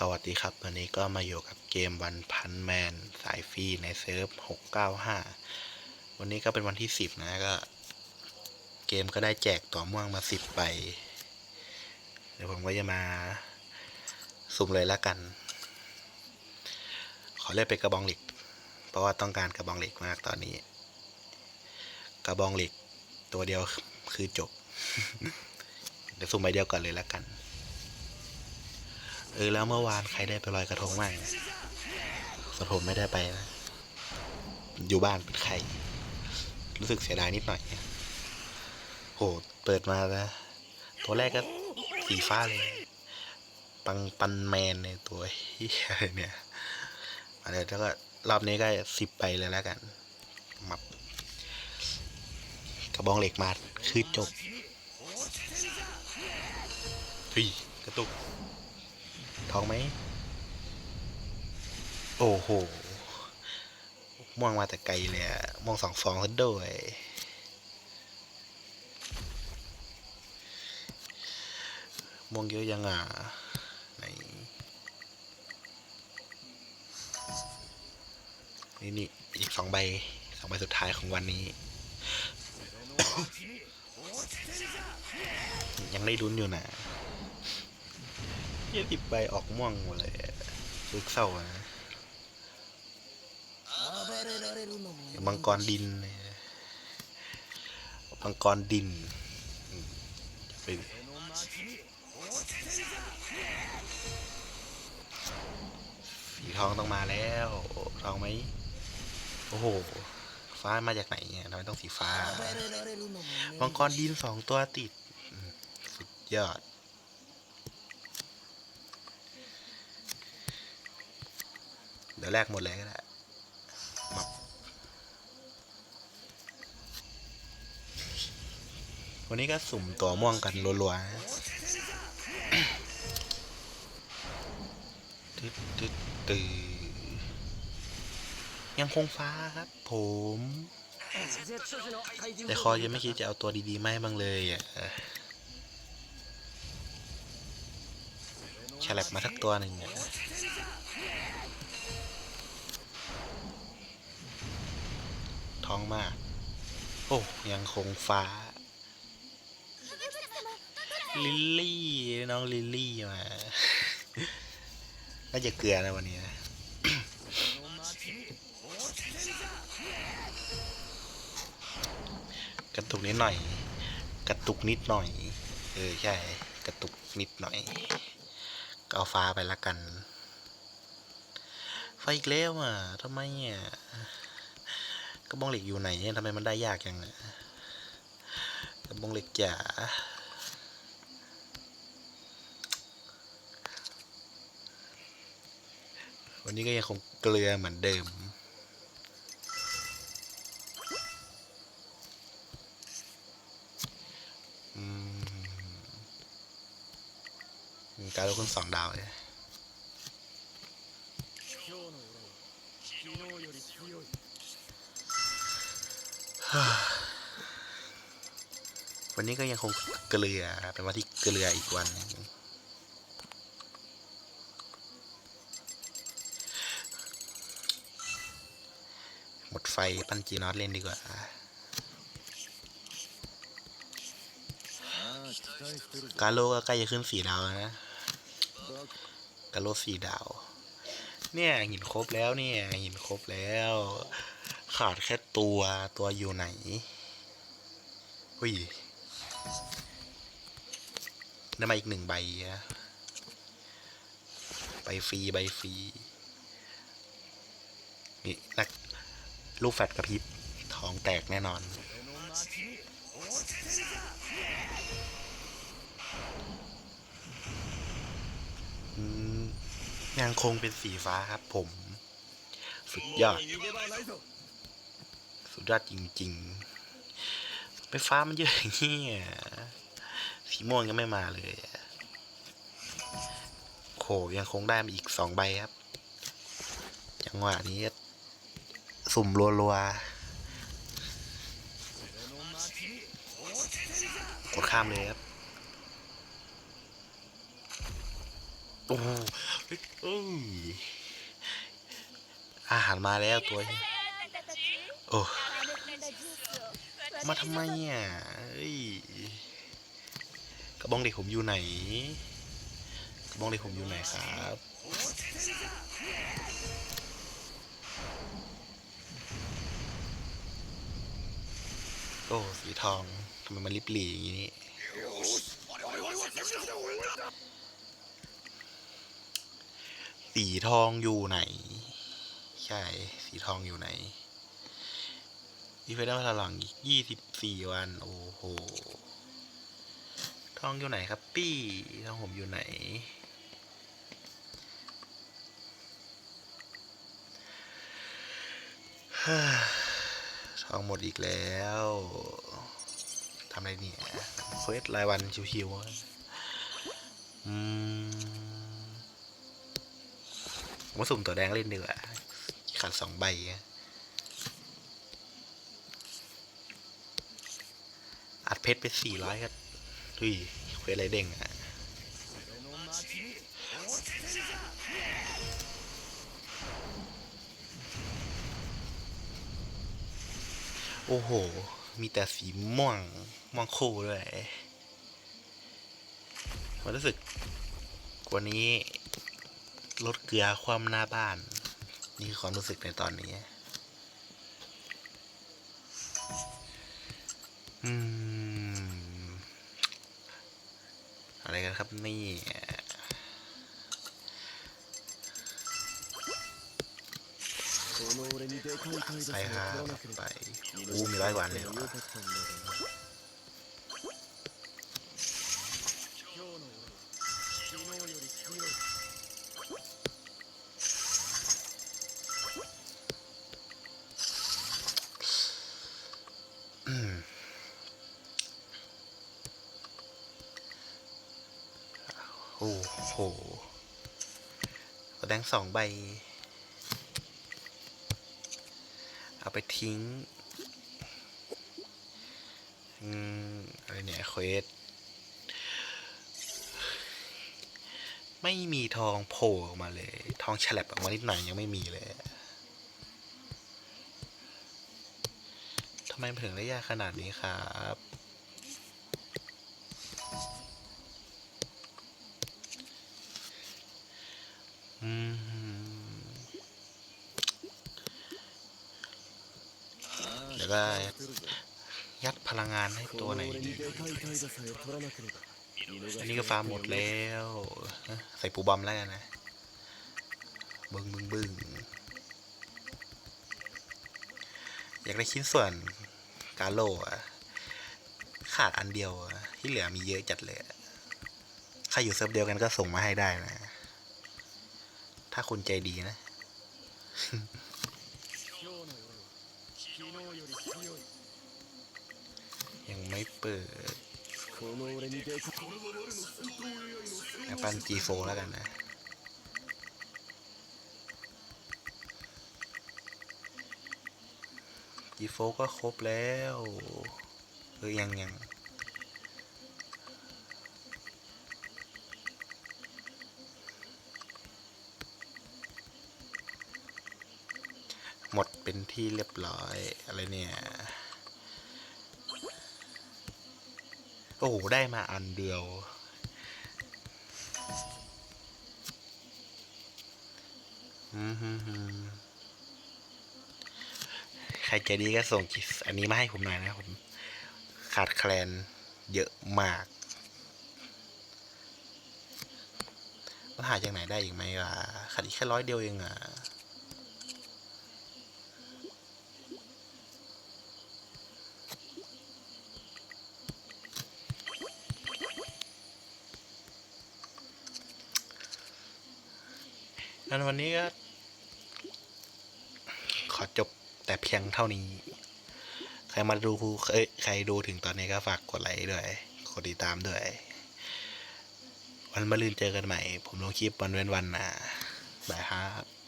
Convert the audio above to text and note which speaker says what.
Speaker 1: สวัสดีครับ วันนี้ก็มาอยู่กับเกมวันพันแมนสายฟรีในเซิร์ฟ695 วันนี้ก็เป็นวันที่ 10 นะก็ เกมก็ได้แจกต่อม่วงมา 10 ใบ เดี๋ยวผมก็จะมา สุ่มเลยละกัน ขอเลือกเป็นกระบองเหล็ก เพราะว่าต้องการกระบองเหล็กมากตอนนี้ กระบองเหล็กตัวเดียวคือจบ เดี๋ยวสุ่มใบเดียวก่อนเลยละกัน เออแล้วเมื่อวานใครได้ไปลอยกระทงบ้างสผมไม่ได้ไปนะ อยู่บ้านเป็นใครรู้สึกเสียดายนิดหน่อยโหเปิดมาแล้วตัวแรกก็สีฟ้าเลย ปังปันแมนในตัวเฮียเนี่ยมาเลยแล้วก็รอบนี้ก็สิบไปเลยแล้วกันมับกระบองเหล็กมาคือจบเฮ้ยกระตุก ทองไหม โอ้โห ม่วงมาแต่ไกลเลยอะม่วงสองฟองซะด้วย ม่วงเยอะยังอะไหนนี่นี่อีกสองใบสองใบสุดท้ายของวันนี้ ยังได้ลุ้นอยู่นะ ยี่สิบใบออกม่วงหมดเลยซึกเศร้านะมังกรดินเนี่ยมังกรดินไปสีทองต้องมาแล้วทองไหมโอ้โห ฟ้ามาจากไหนเนี่ยทำไมต้องสีฟ้ามังกรดินสองตัวติด สุดยอด ดี๋ยวแลกหมดเลยก็ได้มับวันนี้ก็สุ่มตัวม่วงกันรัวๆนะตึ๊ดตึ๊ดตือยังคงฟ้าครับ ผมแต่คอยังไม่คิดจะเอาตัวดีๆมาให้บ้างเลยอะฉลับมาสักตัวหนึ่งอะ ท้องมากโอ้ยังคงฟ้า ลิลลี่ น้องลิลลี่มา น่าจะเกลือนะวันนี้นะกระตุกนิดหน่อย กระตุกนิดหน่อย เออใช่ กระตุกนิดหน่อย ก็เอาฟ้าไปละกัน ไฟอีกแล้วอะทำไมอะ ระบองเหล็กอยู่ไหนเนี่ยทำไมมันได้ยากจังอะกระบองเหล็กจ๋าวันนี้ก็ยังคงเกลือเหมือนเดิม การลงทุนสองดาวเลย วันนี้ก็ยังคงเกลือเป็นวันที่เกลืออีกวันหมดไฟปั้นจีนอตเล่นดีกว่ากาโลก็ใกล้จะขึ้นสี่ดาวแล้วนะกาโลสี่ดาว เนี่ยหินครบแล้วเนี่ยหินครบแล้ว ขาดแค่ตัวตัวอยู่ไหนอุ้ยได้มาอีกหนึ่งใบอะใบฟรีใบฟรีนี่นักลูกแฟดกระพริบท้องแตกแน่นอนอืมยังคงเป็นสีฟ้าครับผม สุดยอด สุดยอดจริงๆ ไปฟ้ามันเยอะอย่างนี้อะสีม่วงยังไม่มาเลยโขยังคงได้มาอีกสองใบครับ จังหวะนี้ สุ่มรัวๆกดข้ามเลยครับโอ้เอ้ยอาหารมาแล้วตัว โอ้ มาทำไมอะเอ้ยกระบองเด็กผมอยู่ไหน กระบองเด็กผมอยู่ไหนครับโอ้สีทองทำไมมันริบหรี่อย่างนี้สีทองอยู่ไหน ใช่ สีทองอยู่ไหน อีเฟได้พลังอีกยี่สิบสี่วัน โอ้โห ทองอยู่ไหนครับ ปี้ทองผมอยู่ไหน ทองหมดอีกแล้วทำอะไรเนี่ยเควสรายวันชิวๆอืมผมว่าสุ่มตัวแดงเล่นดีกว่าขาดสองใบอะ ดเพชรไปสี่ร้อยก็ดุยเควสอะไรเด้งอะโอ้โห มีแต่สีม่วง ม่วงคู่ด้วยมันรู้สึกกว่านี้ลดเกลือความหน้าบ้าน นี่คือความรู้สึกในตอนนี้ อืม อะไรกันครับนี่ใส่ห้าไปอู้มีร้อยกว่าเลยเหรออื อ้โหแดงสองใบ เอาไปทิ้ง อืม อะไรเนี่ยเควส ไม่มีทองโผล่ออกมาเลย ทองฉลับออกมานิดหน่อยยังไม่มีเลยทำไมถึงได้ยากขนาดนี้ครับ เดี๋ยวก็ยัดพลังงานให้ตัวไหนดีอันนี้ก็ฟาร์มหมดแล้วใส่ปูบอมแล้วกันนะบึ้งบึ้งบึ้งอยากได้ชิ้นส่วนกาโลอะขาดอันเดียวที่เหลือมีเยอะจัดเลยใครอยู่เซิร์ฟเดียวกันก็ส่งมาให้ได้นะ ถ้าคุณใจดีนะ ยังไม่เปิดแอปเปิล G4 แล้วกันนะ G4 ก็ครบแล้วเออยังยัง หมดเป็นที่เรียบร้อยอะไรเนี่ย โอ้โห ได้มาอันเดียวอืมฮึมฮึมใครใจดีก็ส่งกิฟอันนี้มาให้ผมหน่อยนะผม ขาดแคลนเยอะมากมันหาจากไหนได้อีกไหมล่ะขาดอีกแค่ร้อยเดียวเองอะ นั้นวันนี้ก็ขอจบแต่เพียงเท่านี้ ใครมาดูเอ้ยใครดูถึงตอนนี้ก็ฝากกดไลค์ด้วย กดติดตามด้วย วันมะรืนเจอกันใหม่ ผมลงคลิปวันเว้นวันนะบายครับ